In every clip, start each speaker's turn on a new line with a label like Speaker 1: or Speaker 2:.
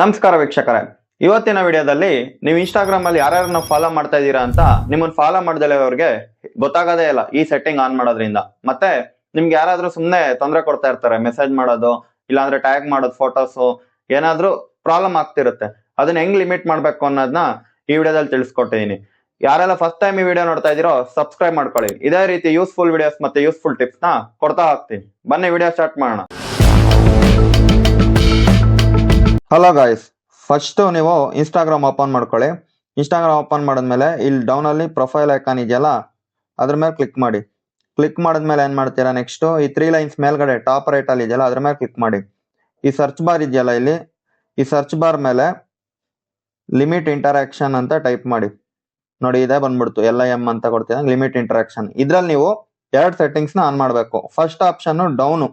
Speaker 1: ನಮಸ್ಕಾರ ವೀಕ್ಷಕರೇ. ಇವತ್ತಿನ ವಿಡಿಯೋದಲ್ಲಿ ನೀವು ಇನ್ಸ್ಟಾಗ್ರಾಮ್ ಅಲ್ಲಿ ಯಾರ್ಯಾರನ್ನ ಫಾಲೋ ಮಾಡ್ತಾ ಇದ್ದೀರಾ ಅಂತ ನಿಮ್ಮನ್ನ ಫಾಲೋ ಮಾಡ್ದಲೆ ಅವ್ರಿಗೆ ಗೊತ್ತಾಗೋದೇ ಇಲ್ಲ ಈ ಸೆಟ್ಟಿಂಗ್ ಆನ್ ಮಾಡೋದ್ರಿಂದ. ಮತ್ತೆ ನಿಮ್ಗೆ ಯಾರಾದ್ರೂ ಸುಮ್ನೆ ತೊಂದರೆ ಕೊಡ್ತಾ ಇರ್ತಾರೆ ಮೆಸೇಜ್ ಮಾಡೋದು, ಇಲ್ಲಾಂದ್ರೆ ಟ್ಯಾಗ್ ಮಾಡೋದು ಫೋಟೋಸು ಏನಾದ್ರೂ ಪ್ರಾಬ್ಲಮ್ ಆಗ್ತಿರುತ್ತೆ. ಅದನ್ನ ಹೆಂಗ್ ಲಿಮಿಟ್ ಮಾಡ್ಬೇಕು ಅನ್ನೋದನ್ನ ಈ ವಿಡಿಯೋದಲ್ಲಿ ತಿಳಿಸ್ಕೊಟ್ಟಿದ್ದೀನಿ ಯಾರೆಲ್ಲ ಫಸ್ಟ್ ಟೈಮ್ ಈ ವಿಡಿಯೋ ನೋಡ್ತಾ ಇದೀರೋ ಸಬ್ಸ್ಕ್ರೈಬ್ ಮಾಡ್ಕೊಳ್ಳಿ. ಇದೇ ರೀತಿ ಯೂಸ್ಫುಲ್ ವಿಡಿಯೋಸ್ ಮತ್ತೆ ಯೂಸ್ಫುಲ್ ಟಿಪ್ಸ್ನ ಕೊಡ್ತಾ ಹೋಗ್ತೀನಿ. ಬನ್ನಿ, ವಿಡಿಯೋ ಸ್ಟಾರ್ಟ್ ಮಾಡೋಣ. ಹಲೋ ಗಾಯ್ಸ್ ಫಸ್ಟ್ ನೀವು ಇನ್ಸ್ಟಾಗ್ರಾಮ್ ಓಪನ್ ಮಾಡ್ಕೊಳ್ಳಿ. ಇನ್ಸ್ಟಾಗ್ರಾಮ್ ಓಪನ್ ಮಾಡಿದ್ಮೇಲೆ ಇಲ್ಲಿ ಡೌನ್ ಅಲ್ಲಿ ಪ್ರೊಫೈಲ್ ಐಕಾನ್ ಇದೆಯಲ್ಲ, ಅದ್ರ ಮೇಲೆ ಕ್ಲಿಕ್ ಮಾಡಿ. ಕ್ಲಿಕ್ ಮಾಡಿದ್ಮೇಲೆ ಏನ್ ಮಾಡ್ತೀರಾ ನೆಕ್ಸ್ಟ್ ಈ ತ್ರೀ ಲೈನ್ಸ್ ಮೇಲ್ಗಡೆ ಟಾಪ್ ರೈಟ್ ಅಲ್ಲಿ ಇದೆಯಲ್ಲ, ಅದ್ರ ಮೇಲೆ ಕ್ಲಿಕ್ ಮಾಡಿ. ಈ ಸರ್ಚ್ ಬಾರ್ ಇದೆಯಲ್ಲ ಇಲ್ಲಿ, ಈ ಸರ್ಚ್ ಬಾರ್ ಮೇಲೆ ಲಿಮಿಟ್ ಇಂಟರಾಕ್ಷನ್ ಅಂತ ಟೈಪ್ ಮಾಡಿ. ನೋಡಿ, ಇದೇ ಬಂದ್ಬಿಡ್ತು. ಎಲ್ ಐ ಎಂ ಅಂತ ಕೊಡ್ತೀರಾ ಲಿಮಿಟ್ ಇಂಟರಾಕ್ಷನ್ ಇದ್ರಲ್ಲಿ ನೀವು ಎರಡು ಸೆಟ್ಟಿಂಗ್ಸ್ನ ಆನ್ ಮಾಡಬೇಕು. First option down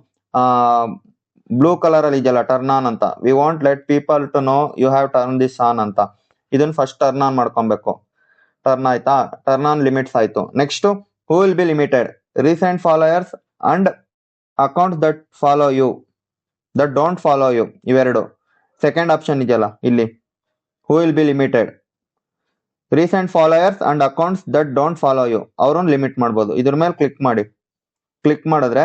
Speaker 1: blue colour ಅಲ್ಲಿ ಇದೆಯಲ್ಲ ಟರ್ನ್ ಆನ್ ಅಂತ. We want let people to know you have turn this on ಅಂತ. ಇದನ್ನ ಫಸ್ಟ್ ಟರ್ನ್ ಆನ್ ಮಾಡ್ಕೊಬೇಕು. ಟರ್ನ್ ಆಯ್ತಾ? ಟರ್ನ್ ಆನ್ ಲಿಮಿಟ್ಸ್ ಆಯ್ತು. Next who will be limited recent followers and accounts that follow you that don't follow you ಇವೆರಡು. Second option ಇದೆಯಲ್ಲ, ಇಲ್ಲಿ. Who will be limited recent followers and accounts that don't follow you ಅವ್ರನ್ನ limit ಮಾಡ್ಬೋದು. ಇದ್ರ ಮೇಲೆ click ಮಾಡಿ. Click ಮಾಡಿದ್ರೆ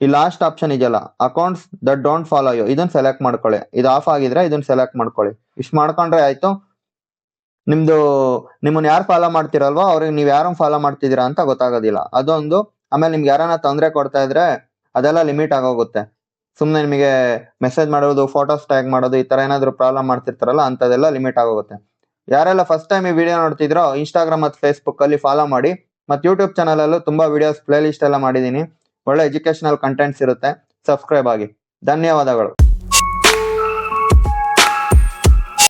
Speaker 1: ಈ ಲಾಸ್ಟ್ ಆಪ್ಷನ್ ಇದೆಯಲ್ಲ accounts that don't follow you ಇದನ್ನ ಸೆಲೆಕ್ಟ್ ಮಾಡ್ಕೊಳ್ಳಿ. ಇದು ಆಫ್ ಆಗಿದ್ರೆ ಇದನ್ನ ಸೆಲೆಕ್ಟ್ ಮಾಡ್ಕೊಳ್ಳಿ. ಇಷ್ಟು ಮಾಡ್ಕೊಂಡ್ರೆ ಆಯ್ತು. ನಿಮ್ದು, ನಿಮ್ಮನ್ನ ಯಾರು ಫಾಲೋ ಮಾಡ್ತಿರಲ್ವೋ ಅವ್ರಿಗೆ ನೀವು ಯಾರನ್ನ ಫಾಲೋ ಮಾಡ್ತಿದ್ದೀರಾ ಅಂತ ಗೊತ್ತಾಗೋದಿಲ್ಲ. ಅದೊಂದು, ಆಮೇಲೆ ನಿಮ್ಗೆ ಯಾರನ್ನ ತೊಂದರೆ ಕೊಡ್ತಾ ಇದ್ರೆ ಅದೆಲ್ಲ ಲಿಮಿಟ್ ಆಗೋಗುತ್ತೆ. ಸುಮ್ಮನೆ ನಿಮಗೆ ಮೆಸೇಜ್ ಮಾಡೋದು ಫೋಟೋಸ್ ಟ್ಯಾಗ್ ಮಾಡೋದು ಈ ತರ ಏನಾದರೂ ಪ್ರಾಬ್ಲಮ್ ಮಾಡ್ತಿರ್ತಾರಲ್ಲ ಅಂತದೆಲ್ಲ ಲಿಮಿಟ್ ಆಗೋಗುತ್ತೆ. ಯಾರೆಲ್ಲ ಫಸ್ಟ್ ಟೈಮ್ ಈ ವಿಡಿಯೋ ನೋಡ್ತಿದ್ರೋ ಇನ್ಸ್ಟಾಗ್ರಾಮ್ ಮತ್ತು ಫೇಸ್ಬುಕ್ಕಲ್ಲಿ ಫಾಲೋ ಮಾಡಿ, ಮತ್ತು ಯೂಟ್ಯೂಬ್ ಚಾನಲಲ್ಲೂ ತುಂಬ ವಿಡಿಯೋಸ್ ಪ್ಲೇ ಲಿಸ್ಟ್ ಎಲ್ಲ ಮಾಡಿದೀನಿ ಒಳ್ಳೆ ಎಜುಕೇಶನಲ್ ಕಂಟೆಂಟ್ಸ್ ಇರುತ್ತೆ. ಸಬ್ಸ್ಕ್ರೈಬ್ ಆಗಿ. ಧನ್ಯವಾದಗಳು.